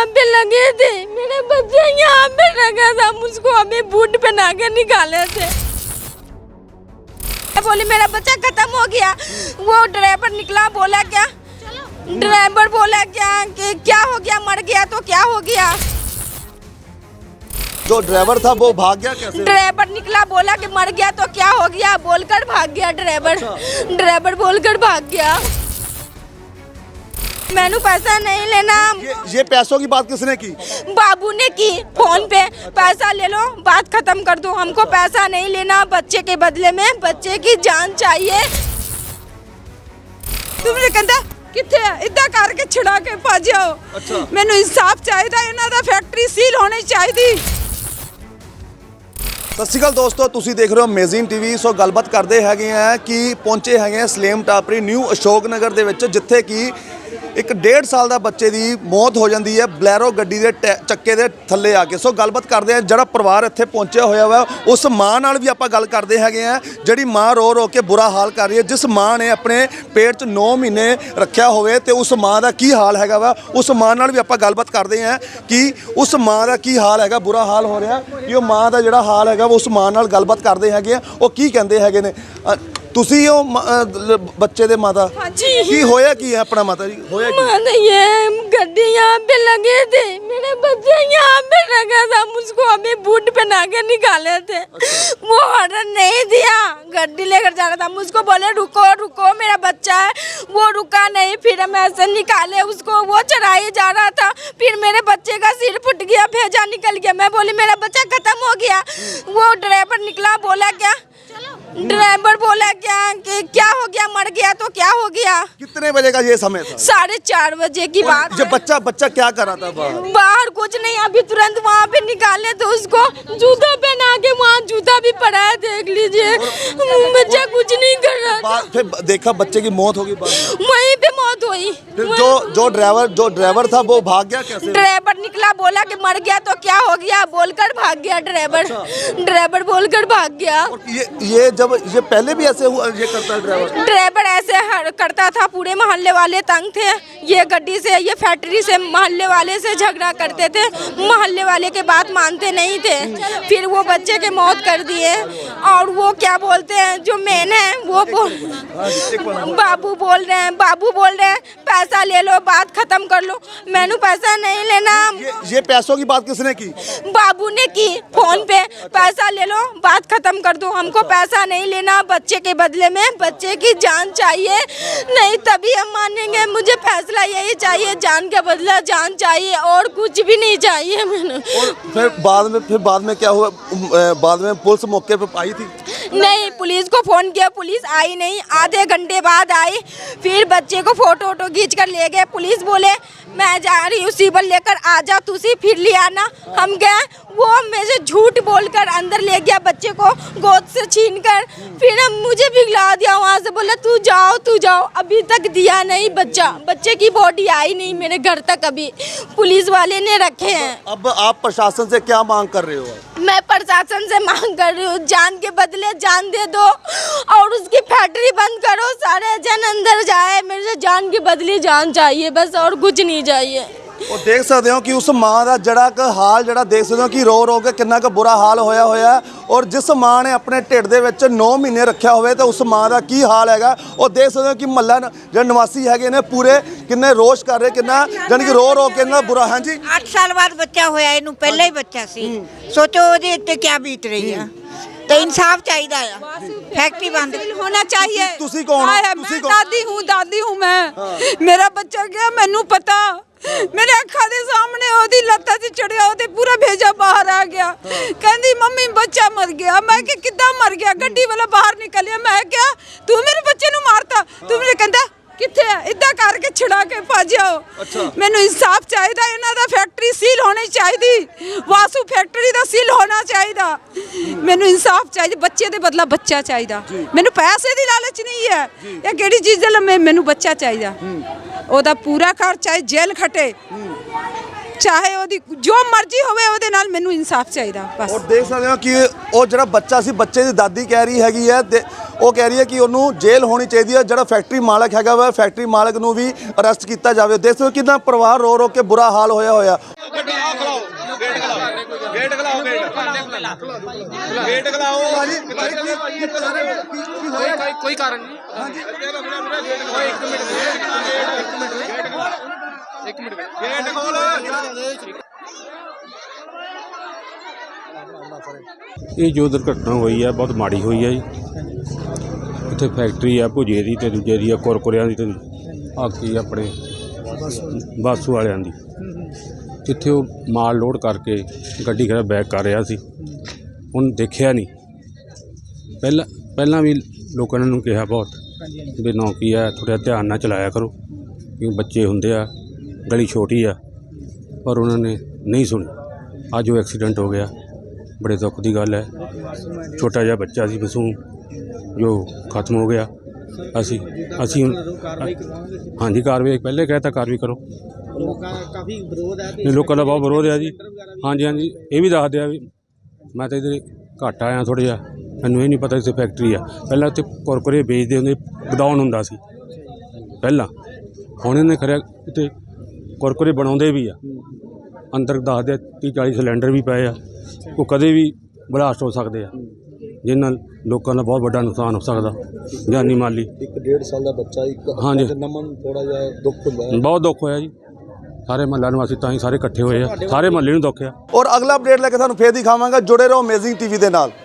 यहाँ पे लगे थे। मेरे बच्चे यहाँ पे लगा था। मुझको अभी बूट पहना के निकाले थे। बोली मेरा बच्चा खत्म हो गया। वो ड्राइवर निकला बोला क्या? ड्राइवर बोला क्या? कि क्या हो गया? मर गया तो क्या हो गया? जो ड्राइवर था वो भाग गया कैसे? ड्राइवर निकला बोला कि मर गया तो क्या हो गया? बोलकर भाग गया ड्राइवर। ड्राइवर बोलकर भाग गया। मैनू पैसा नहीं लेना ये ये पैसों की बात किसने की बाबू ने की फोन पे पैसा ले लो बात खत्म कर दो हमको पैसा नहीं लेना बच्चे के बदले में बच्चे की जान चाहिए ਤੁਮਨੇ ਕਹਿੰਦਾ ਕਿੱਥੇ ਆ ਇਦਾਂ ਕਰਕੇ ਛੁਡਾ ਕੇ ਭੱਜ ਜਾਓ ਅੱਛਾ। ਮੈਨੂੰ ਇਨਸਾਫ ਚਾਹੀਦਾ ਇਹਨਾਂ ਦਾ ਫੈਕਟਰੀ ਸੀਲ ਹੋਣੀ ਚਾਹੀਦੀ ਸਤਿ ਸ਼੍ਰੀ ਅਕਾਲ ਦੋਸਤੋ ਤੁਸੀਂ ਦੇਖ ਰਹੇ ਹੋ ਅਮੇਜ਼ਿੰਗ ਟੀਵੀ ਸੋ ਗੱਲਬਾਤ ਕਰਦੇ ਹੈਗੇ ਆ ਕਿ ਪਹੁੰਚੇ ਹੈਗੇ ਆ ਸਲੇਮ ਟਾਪਰੀ ਨਿਊ ਅਸ਼ੋਕ ਨਗਰ ਦੇ ਵਿੱਚ ਜਿੱਥੇ ਕਿ ਇੱਕ ਡੇਢ ਸਾਲ ਦਾ ਬੱਚੇ ਦੀ ਮੌਤ ਹੋ ਜਾਂਦੀ ਹੈ ਬਲੈਰੋ ਗੱਡੀ ਦੇ ਟੈ- ਚੱਕੇ ਦੇ ਥੱਲੇ ਆ ਕੇ। ਸੋ ਗੱਲਬਾਤ ਕਰਦੇ ਆ ਜਿਹੜਾ ਪਰਿਵਾਰ ਇੱਥੇ ਪਹੁੰਚਿਆ ਹੋਇਆ ਵਾ ਉਸ ਮਾਂ ਨਾਲ ਵੀ ਆਪਾਂ ਗੱਲ ਕਰਦੇ ਹੈਗੇ ਆ ਜਿਹੜੀ ਮਾਂ ਰੋ ਰੋ ਕੇ ਬੁਰਾ ਹਾਲ ਕਰ ਰਹੀ ਹੈ ਜਿਸ ਮਾਂ ਨੇ ਆਪਣੇ ਪੇਟ 'ਚ 9 ਮਹੀਨੇ ਰੱਖਿਆ ਹੋਵੇ ਤੇ ਉਸ ਮਾਂ ਦਾ ਕੀ ਹਾਲ ਹੈਗਾ ਵਾ ਉਸ ਮਾਂ ਨਾਲ ਵੀ ਆਪਾਂ ਗੱਲਬਾਤ ਕਰਦੇ ਆ ਕਿ ਉਸ ਮਾਂ ਦਾ ਕੀ ਹਾਲ ਹੈਗਾ ਬੁਰਾ ਹਾਲ ਹੋ ਰਿਹਾ ਕਿ ਉਹ ਮਾਂ ਦਾ ਜਿਹੜਾ ਹਾਲ ਹੈਗਾ ਵਾ ਉਸ ਮਾਂ ਨਾਲ ਗੱਲਬਾਤ ਕਰਦੇ ਹੈਗੇ ਆ ਉਹ ਕੀ ਕਹਿੰਦੇ ਹੈਗੇ ਨੇ? ਅ, ਤੁਸੀਂ ਉਹ ਮ- ਅ, ਲ- ਬੱਚੇ ਦੇ ਮਾਤਾ जी ਕੀ ਹੋਇਆ ਕੀ ਹੈ ਆਪਣਾ ਮਾਤਾ ਜੀ ਹੋਇਆ ਕੀ मान ये गड्डी यहाँ पे लगे थे मेरे बच्चे यहाँ पे लगा था मुझको अभी बूट पहना के निकाले थे वो ऑर्डर नहीं दिया गड्डी लेकर जाना था मुझको बोले रुको रुको मेरा बच्चा है वो रुका नहीं फिर हम ऐसे निकाले उसको वो चढ़ाई जा रहा था फिर मेरे बच्चे का सिर फुट गया भेजा निकल गया मैं बोली मेरा बच्चा खत्म हो गया वो ड्राइवर निकला बोला क्या ड्राइवर बोला क्या कि क्या हो गया मर गया तो क्या हो गया? कितने बजे का ये समय था? साढ़े चार बजे की बात जो बच्चा बच्चा क्या कर रहा था बाहर? बाहर कुछ नहीं अभी तुरंत वहाँ पे निकाले तो उसको जूता पहना के वहाँ जूता भी पड़ा है देख लीजिए। बच्चा कुछ नहीं कर रहा था। बाद फिर देखा बच्चे की मौत होगी बाद। वहीं पे मौत हुई। जो जो ड्राइवर जो ड्राइवर था वो भाग गया कैसे? ड्राइवर निकला बोला कि मर गया तो क्या हो गया? बोलकर भाग गया ड्राइवर। ड्राइवर बोलकर भाग गया। और ये ये जब ये पहले भी ऐसे हुआ ये करता है ड्राइवर? ड्राइवर ऐसे करता था पूरे मोहल्ले वाले तंग थे। ये गड्डी से ये फैक्ट्री से मोहल्ले वाले से झगड़ा करते थे। मोहल्ले वाले के बात मानते नहीं थे। फिर वो बच्चे के मौत कर दिए। और वो क्या बोलते हैं जो मेन है वो बोल बाबू बोल रहे हैं बाबू बोल रहे हैं पैसा ले लो बात खत्म कर लो। मैनू पैसा नहीं लेना। ये ये पैसों की बात किसने की? बाबू ने की फ़ोन पे पैसा ले लो बात खत्म कर दो हमको पैसा नहीं लेना, बच्चे के बदले में बच्चे की जान चाहिए। नहीं, तभी हम मानेंगे, मुझे फैसला यही चाहिए, जान के बदला, जान चाहिए, और कुछ भी नहीं चाहिए मैंने। फिर बाद में, फिर बाद में क्या हुआ? बाद में पुलिस मौके पर पाई थी। नहीं पुलिस को फ़ोन किया पुलिस आई नहीं। आधे घंटे बाद आई फिर बच्चे को फ़ोटो वोटो खींच कर ले गए। पुलिस बोले मैं जा रही हूँ सीबल लेकर आ जा तुसी फिर ले आना। हम गए वो मेरे झूठ बोलकर अंदर ले गया बच्चे को गोद से छीन कर। फिर हम मुझे पिघला दिया वहाँ से बोला तू जाओ तू जाओ। अभी तक दिया नहीं बच्चा बच्चे की बॉडी आई नहीं मेरे घर तक अभी। पुलिस वाले ने रखे हैं। अब आप प्रशासन से क्या मांग कर रहे हो? मैं प्रशासन से मांग कर रही हूँ जान के बदले जान दे दो और उसकी फैक्ट्री बंद करो सारे जन अंदर जाए मेरे से जान के बदले जान चाहिए बस और कुछ नहीं चाहिए ਉਹ ਦੇਖ ਸਕਦੇ ਹੋ ਕਿ ਉਸ ਮਾਂ ਦਾ ਜਿਹੜਾ ਕਿ ਹਾਲ ਜਿਹੜਾ ਦੇਖ ਸਕਦੇ ਹੋ ਕਿ ਰੋ ਰੋ ਕੇ ਕਿੰਨਾ ਕੁ ਬੁਰਾ ਹਾਲ ਹੋਇਆ ਹੋਇਆ ਹੈ ਔਰ ਜਿਸ ਮਾਂ ਨੇ ਆਪਣੇ ਢਿੱਡ ਦੇ ਵਿੱਚ 9 ਮਹੀਨੇ ਰੱਖਿਆ ਹੋਵੇ ਤਾਂ ਉਸ ਮਾਂ ਦਾ ਕੀ ਹਾਲ ਹੈਗਾ ਉਹ ਦੇਖ ਸਕਦੇ ਹੋ ਕਿ ਮੱਲਾ ਜਿਹੜੇ ਨਿਵਾਸੀ ਹੈਗੇ ਨੇ ਪੂਰੇ ਕਿੰਨੇ ਰੋਸ਼ ਕਰ ਰਹੇ ਕਿੰਨਾ ਜਾਣੀ ਕਿ ਰੋ ਰੋ ਕੇ ਇਹਨਾਂ ਦਾ ਬੁਰਾ ਹਾਂਜੀ 8 ਸਾਲ ਬਾਅਦ ਬੱਚਾ ਹੋਇਆ ਇਹਨੂੰ ਪਹਿਲਾਂ ਹੀ ਬੱਚਾ ਸੀ ਸੋਚੋ ਉਹਦੇ ਉੱਤੇ ਕੀ ਬੀਤ ਰਹੀ ਆ ਤੇ ਇਨਸਾਫ ਚਾਹੀਦਾ ਆ। ਫੈਕਟਰੀ ਬੰਦ ਹੋਣਾ ਚਾਹੀਏ। ਤੁਸੀਂ ਕੌਣ ਤੁਸੀਂ ਕੌਣ? ਦਾਦੀ ਹੂੰ ਦਾਦੀ ਹੂੰ ਮੈਂ। ਮੇਰਾ ਬੱਚਾ ਗਿਆ ਮੈਨੂੰ ਪਤਾ। ਮੇਰੇ ਅੱਖਾਂ ਦੇ ਸਾਹਮਣੇ ਉਹਦੀ ਲੱਤਾਂ 'ਚ ਚੜਿਆ ਉਹਦੇ ਪੂਰਾ ਭੇਜਾ ਬਾਹਰ ਆ ਗਿਆ। ਕਹਿੰਦੀ ਮੰਮੀ ਬੱਚਾ ਮਰ ਗਿਆ। ਮੈਂ ਕਿ ਕਿੱਦਾਂ ਮਰ ਗਿਆ? ਗੱਡੀ ਵਾਲਾ ਬਾਹਰ ਨਿਕਲਿਆ। ਮੈਂ ਕਿਹਾ ਤੂੰ ਮੇਰੇ ਬੱਚੇ ਨੂੰ ਮਾਰਤਾ। ਤੂੰ ਮੈਨੂੰ ਕਹਿੰਦਾ ਕਿੱਥੇ ਆ? ਇਦਾਂ ਕਰਕੇ ਛੁਡਾ ਕੇ ਭੱਜ ਜਾਓ ਮੈਨੂੰ ਇਨਸਾਫ ਚਾਹੀਦਾ ਇਹਨਾਂ ਦਾ ਫੈਕਟਰੀ ਸੀਲ ਹੋਣੀ ਚਾਹੀਦੀ। ਵਾਸੂ ਫੈਕਟਰੀ ਦਾ ਸੀਲ ਹੋਣਾ ਚਾਹੀਦਾ। ਮੈਨੂੰ ਇਨਸਾਫ ਚਾਹੀਦਾ ਬੱਚੇ ਦੇ ਬਦਲਾ ਬੱਚਾ ਚਾਹੀਦਾ। ਮੈਨੂੰ ਪੈਸੇ ਦੀ ਲਾਲਚ ਨਹੀਂ ਹੈ। ਇਹ ਕਿਹੜੀ ਚੀਜ਼ ਦੇ ਮੈਨੂੰ ਬੱਚਾ ਚਾਹੀਦਾ। ਉਹਦਾ ਪੂਰਾ ਕਰ ਚਾਹੇ ਜੇਲ੍ਹ ਖਟੇ। ਚਾਹੇ ਉਹਦੀ ਜੋ ਮਰਜ਼ੀ ਹੋਵੇ ਉਹਦੇ ਨਾਲ ਮੈਨੂੰ ਇਨਸਾਫ ਚਾਹੀਦਾ ਬਸ। ਔਰ ਦੇਖ ਸਕਦੇ ਹੋ ਕਿ ਉਹ ਜਿਹੜਾ ਬੱਚਾ ਸੀ ਬੱਚੇ ਦੀ ਦਾਦੀ ਕਹਿ ਰਹੀ ਹੈਗੀ ਹੈ ਤੇ ਉਹ ਕਹਿ ਰਹੀ ਹੈ ਕਿ ਉਹਨੂੰ ਜੇਲ੍ਹ ਹੋਣੀ ਚਾਹੀਦੀ ਹੈ ਜਿਹੜਾ ਫੈਕਟਰੀ ਮਾਲਕ ਹੈਗਾ ਵਾ ਫੈਕਟਰੀ ਮਾਲਕ ਨੂੰ ਵੀ ਅਰੈਸਟ ਕੀਤਾ ਜਾਵੇ। ਦੇਖ ਸਕਦੇ ਹੋ ਕਿੰਨਾ ਪਰਿਵਾਰ ਰੋ ਰੋ ਕੇ ਬੁਰਾ ਹਾਲ ਹੋਇਆ ਹੋਇਆ। ਕੋਈ ਕੋਈ ਕਾਰਨ ਨਹੀਂ। ਕੋਈ ਇੱਕ ਮਿੰਟ ਇੱਕ ਮਿੰਟ ਇੱਕ ਮਿੰਟ ਗੇਟ ਖੋਲ ਇਹ ਜੋ ਦੁਰਘਟਨਾ ਹੋਈ ਹੈ ਬਹੁਤ ਮਾੜੀ ਹੋਈ ਹੈ ਜੀ। ਇੱਥੇ ਫੈਕਟਰੀ ਆ ਭੁਜੇ ਦੀ ਤੇ ਦੂਜੇ ਦੀ ਆ ਕੁਰਕੁਰਿਆਂ ਦੀ ਤੇ ਆ ਕੀ ਆਪਣੇ ਬਾਸੂ ਵਾਲਿਆਂ ਦੀ। ਜਿੱਥੇ ਉਹ ਮਾਲ ਲੋਡ ਕਰਕੇ ਗੱਡੀ ਖੜਾ ਬੈਕ ਕਰ ਰਿਹਾ ਸੀ। ਹੁਣ ਦੇਖਿਆ ਨਹੀਂ। ਪਹਿਲਾਂ ਪਹਿਲਾਂ ਵੀ ਲੋਕਾਂ ਨੇ ਨੂੰ ਕਿਹਾ ਬਹੁਤ ਵੀ ਨੌਕੀ ਆ ਥੋੜ੍ਹਾ ਧਿਆਨ ਨਾਲ ਚਲਾਇਆ ਕਰੋ। ਕਿਉਂਕਿ ਬੱਚੇ ਹੁੰਦੇ ਆ ਗਲੀ ਛੋਟੀ ਆ, ਪਰ ਉਹਨਾਂ ਨੇ ਨਹੀਂ ਸੁਣੀ। ਅੱਜ ਉਹ ਐਕਸੀਡੈਂਟ ਹੋ ਗਿਆ। ਬੜੇ ਦੁੱਖ ਦੀ ਗੱਲ ਹੈ। ਛੋਟਾ ਜਿਹਾ ਬੱਚਾ ਸੀ ਮਾਸੂਮ ਜੋ ਖਤਮ ਹੋ ਗਿਆ। ਅਸੀਂ ਅਸੀਂ ਹੁਣ- ਹਾਂਜੀ, ਕਾਰਵਾਈ ਪਹਿਲੇ ਕਹਿ ਕਹਿਤਾ ਕਾਰਵਾਈ ਕਰੋ। ਲੋਕਾਂ ਦਾ ਕਾਫੀ ਵਿਰੋਧ ਹੈ ਨਹੀਂ, ਲੋਕਾਂ ਦਾ ਬਹੁਤ ਵਿਰੋਧ ਹੈ ਜੀ। ਹਾਂਜੀ ਹਾਂਜੀ, ਇਹ ਵੀ ਦੱਸ ਦਿਆ ਵੀ ਮੈਂ ਤਾਂ ਇਧਰ ਘੱਟ ਆਇਆ ਥੋੜ੍ਹਾ ਜਿਹਾ। ਮੈਨੂੰ ਇਹ ਨਹੀਂ ਪਤਾ ਇੱਥੇ ਫੈਕਟਰੀ ਆ। ਪਹਿਲਾਂ ਇੱਥੇ ਕੁਰਕੁਰੇ ਵੇਚਦੇ ਹੁੰਦੇ ਗਦਾਉਣ ਹੁੰਦਾ ਸੀ। ਪਹਿਲਾਂ। ਹੁਣ ਇਹਨੇ ਖਰਿਆ ਇੱਥੇ ਕੁਰਕੁਰੇ ਬਣਾਉਂਦੇ ਵੀ ਆ। ਅੰਦਰ ਦੱਸਦੇ 30 40 ਸਿਲੰਡਰ ਵੀ ਪਏ ਆ। ਉਹ ਕਦੇ ਵੀ ਬਲਾਸਟ ਹੋ ਸਕਦੇ ਆ। ਜਿਸ ਨਾਲ ਲੋਕਾਂ ਦਾ ਬਹੁਤ ਵੱਡਾ ਨੁਕਸਾਨ ਹੋ ਸਕਦਾ ਜਾਨੀ ਮਾਲੀ। ਇੱਕ ਡੇਢ ਸਾਲ ਦਾ ਬੱਚਾ ਇੱਕ ਹਾਂਜੀ। ਨਮਨ ਥੋੜਾ ਜਿਹਾ ਦੁੱਖ ਹੁੰਦਾ ਬਹੁਤ ਦੁੱਖ ਹੋਇਆ ਜੀ। ਸਾਰੇ ਮਹੱਲਾ ਨਿਵਾਸੀ ਤਾਂ ਹੀ ਸਾਰੇ ਇਕੱਠੇ ਹੋਏ ਆ। ਸਾਰੇ ਮਹੱਲੇ ਨੂੰ ਦੁੱਖ ਆ। ਔਰ ਅਗਲਾ ਅਪਡੇਟ ਲੈ ਕੇ ਤੁਹਾਨੂੰ ਫੇਰ ਦਿਖਾਵਾਂਗਾ। ਜੁੜੇ ਰਹੋ ਅਮੇਜ਼ਿੰਗ ਟੀਵੀ ਦੇ ਨਾਲ।